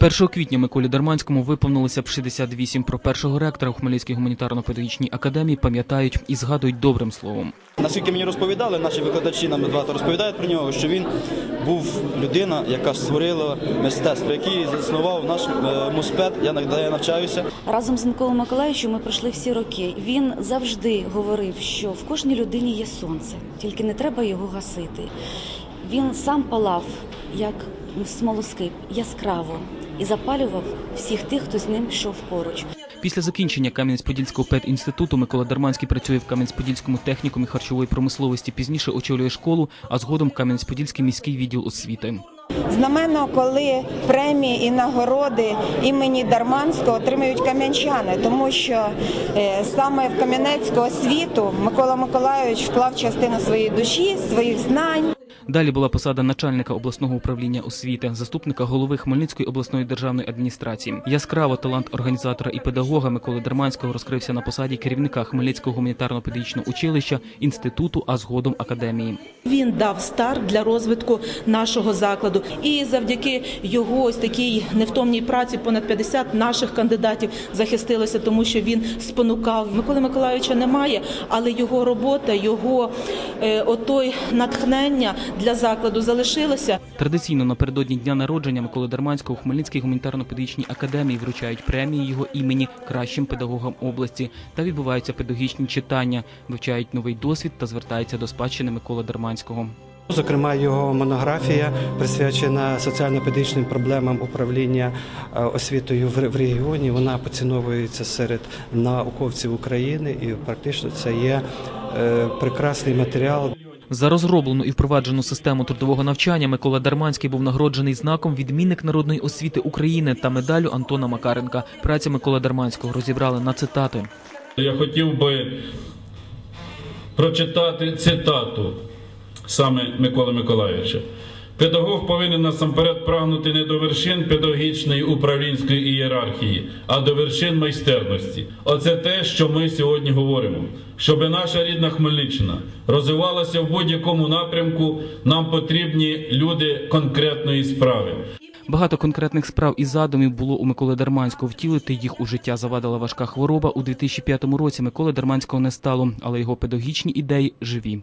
1 квітня Миколі Дарманському виповнилося б 68. Про першого ректора у Хмельницькій гуманітарно-педагогічній академії пам'ятають і згадують добрим словом. Наскільки мені розповідали, наші викладачі нам багато розповідають про нього, що він був людина, яка створила мистецтво, який заснував наш е, муспет. Я я навчаюся. Разом з Миколою Миколаївичем ми пройшли всі роки. Він завжди говорив, що в кожній людині є сонце, тільки не треба його гасити. Він сам палав, як смолоскип, яскраво і запалював всіх тих, хто з ним йшов поруч. Після закінчення Кам'янець-Подільського педінституту Микола Дарманський працює в Кам'янець-Подільському технікумі харчової промисловості. Пізніше очолює школу, а згодом Кам'янець-Подільський міський відділ освіти. Знаменно, коли премії і нагороди імені Дарманського отримують кам'янчани, тому що е, саме в Кам'янецьку освіту Микола Миколайович вклав частину своєї душі, своїх знань. Далі була посада начальника обласного управління освіти, заступника голови Хмельницької обласної державної адміністрації. Яскраво талант організатора і педагога Миколи Дерманського розкрився на посаді керівника Хмельницького гуманітарно-педагогічного училища, інституту, а згодом академії. Він дав старт для розвитку нашого закладу, і завдяки його ось такій невтомній праці понад 50 наших кандидатів захистилося, тому що він спонукав. Миколи Миколайовича немає, але його робота, його е, отой натхнення для закладу залишилося. Традиційно напередодні дня народження Миколи Дарманського у Хмельницькій гуманітарно-педагогічній академії вручають премії його імені кращим педагогам області та відбуваються педагогічні читання, вивчають новий досвід та звертаються до спадщини Миколи Дарманського. Зокрема, його монографія присвячена соціально-педагогічним проблемам управління е, освітою в регіоні. Вона поціновується серед науковців України, і практично це є е, прекрасний матеріал За розроблену і впроваджену систему трудового навчання Микола Дарманський був нагороджений знаком відмінник народної освіти України та медалю Антона Макаренка. Праця Микола Дарманського розібрали на цитати. Я хотів би прочитати цитату саме Миколи Миколайовича. Педагог повинен насамперед прагнути не до вершин педагогічної управлінської ієрархії, а до вершин майстерності. Оце те, що ми сьогодні говоримо. Щоби наша рідна Хмельниччина розвивалася в будь-якому напрямку, нам потрібні люди конкретної справи. Багато конкретних справ і задумів було у Миколи Дарманського. Втілити їх у життя завадила важка хвороба. У 2005 році Миколи Дарманського не стало, але його педагогічні ідеї живі.